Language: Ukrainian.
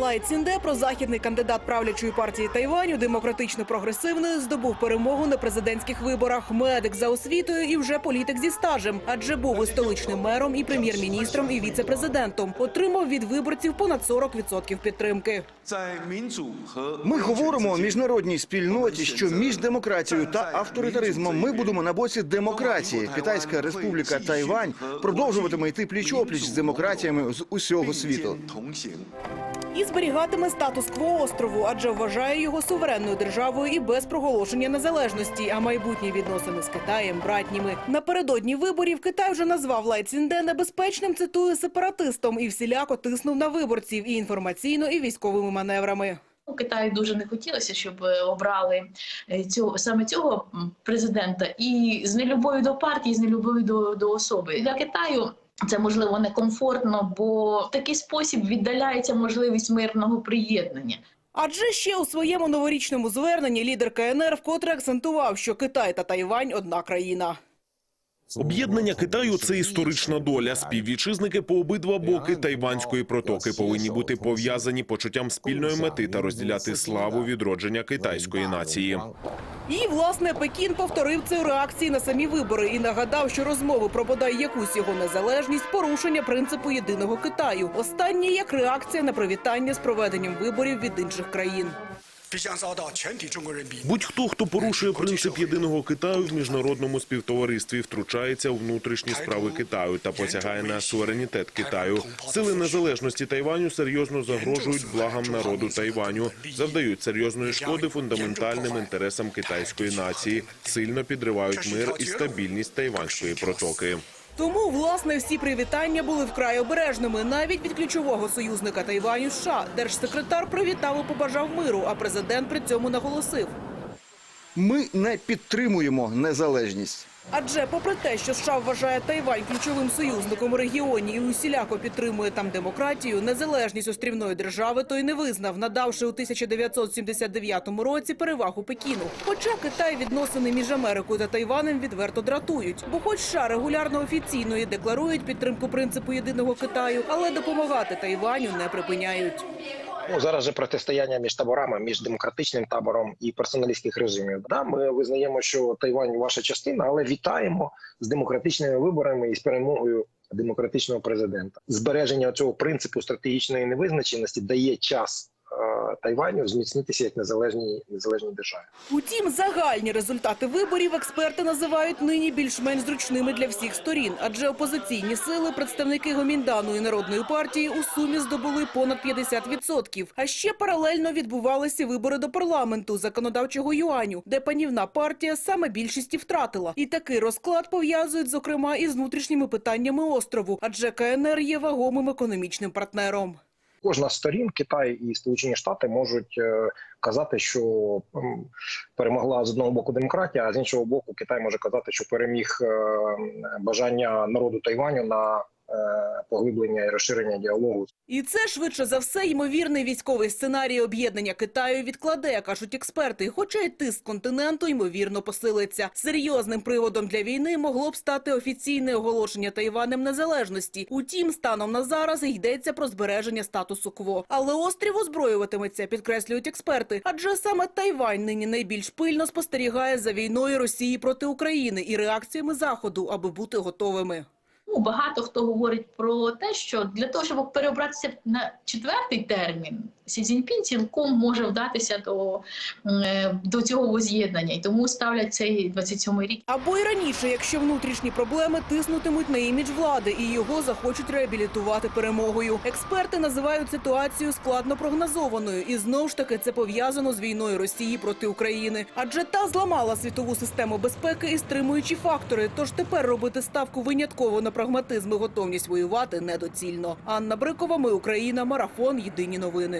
Лай Цінде, прозахідний кандидат правлячої партії Тайваню, демократично прогресивною, здобув перемогу на президентських виборах. Медик за освітою і вже політик зі стажем, адже був і столичним мером, і прем'єр-міністром, і віце-президентом. Отримав від виборців понад 40% підтримки. Ми говоримо міжнародній спільноті, що між демократією та авторитаризмом ми будемо на боці демократії. Китайська республіка Тайвань продовжуватиме йти пліч-опліч з демократіями з усього світу. І зберігатиме статус-кво острову, адже вважає його суверенною державою і без проголошення незалежності, а майбутні відносини з Китаєм братніми. Напередодні виборів Китай вже назвав Лай Цінде небезпечним, цитую, сепаратистом і всіляко тиснув на виборців і інформаційно, і військовими маневрами. Ну, Китаю дуже не хотілося, щоб е, обрали е, цього саме цього президента, і з нелюбов'ю до партії, з нелюбов'ю до, до особи. Для Китаю це можливо некомфортно, бо в такий спосіб віддаляється можливість мирного приєднання. Адже ще у своєму новорічному зверненні лідер КНР вкотре акцентував, що Китай та Тайвань одна країна. Об'єднання Китаю це історична доля. Співвітчизники по обидва боки тайванської протоки повинні бути пов'язані почуттям спільної мети та розділяти славу відродження китайської нації. І власне Пекін повторив це у реакції на самі вибори і нагадав, що розмови про бодай якусь його незалежність порушення принципу єдиного Китаю. Останнє як реакція на привітання з проведенням виборів від інших країн. Будь-хто, хто порушує принцип єдиного Китаю в міжнародному співтоваристві, втручається у внутрішні справи Китаю та посягає на суверенітет Китаю. Сили незалежності Тайваню серйозно загрожують благам народу Тайваню, завдають серйозної шкоди фундаментальним інтересам китайської нації, сильно підривають мир і стабільність тайванської протоки. Тому власне всі привітання були вкрай обережними, навіть від ключового союзника Тайваню США. Держсекретар привітав і побажав миру, а президент при цьому наголосив. Ми не підтримуємо незалежність. Адже, попри те, що США вважає Тайвань ключовим союзником у регіоні і усіляко підтримує там демократію, незалежність острівної держави той не визнав, надавши у 1979 році перевагу Пекіну. Хоча Китай відносини між Америкою та Тайванем відверто дратують, бо, хоч США регулярно офіційно і декларують підтримку принципу єдиного Китаю, але допомагати Тайваню не припиняють. Ну, зараз же протистояння між таборами, між демократичним табором і персоналістських режимів. Да, ми визнаємо, що Тайвань ваша частина, але вітаємо з демократичними виборами і з перемогою демократичного президента. Збереження цього принципу стратегічної невизначеності дає час Тайваню зміцнитися як незалежній незалежній державі. Утім, загальні результати виборів експерти називають нині більш-менш зручними для всіх сторін, адже опозиційні сили, представники Гоміндану і народної партії у сумі здобули понад 50%. А ще паралельно відбувалися вибори до парламенту законодавчого юаню, де панівна партія саме більшість втратила. І такий розклад пов'язують зокрема із внутрішніми питаннями острову, адже КНР є вагомим економічним партнером. Кожна з сторін Китай і Сполучені Штати можуть е, казати, що перемогла з одного боку демократія, а з іншого боку, Китай може казати, що переміг е, бажання народу Тайваню на поглиблення і розширення діалогу І це швидше за все ймовірний військовий сценарій об'єднання Китаю відкладе, кажуть експерти. Хоча й тиск континенту ймовірно посилиться. Серйозним приводом для війни могло б стати офіційне оголошення Тайванем незалежності. Утім, станом на зараз йдеться про збереження статусу кво. Але острів озброюватиметься, підкреслюють експерти. Адже саме Тайвань нині найбільш пильно спостерігає за війною Росії проти України і реакціями Заходу, аби бути готовими. Ну, багато хто говорить про те, що для того, щоб переобратися на четвертий термін, Сі Цзіньпін цілком може вдатися до, е, до цього воз'єднання, і тому ставлять цей 27-й рік. Або й раніше, якщо внутрішні проблеми тиснутимуть на імідж влади і його захочуть реабілітувати перемогою. Експерти називають ситуацію складно прогнозованою, і знову ж таки це пов'язано з війною Росії проти України. Адже та зламала світову систему безпеки і стримуючі фактори. Тож тепер робити ставку винятково на прагматизм і готовність воювати недоцільно. Анна Брикова, ми Україна, марафон. Єдині новини.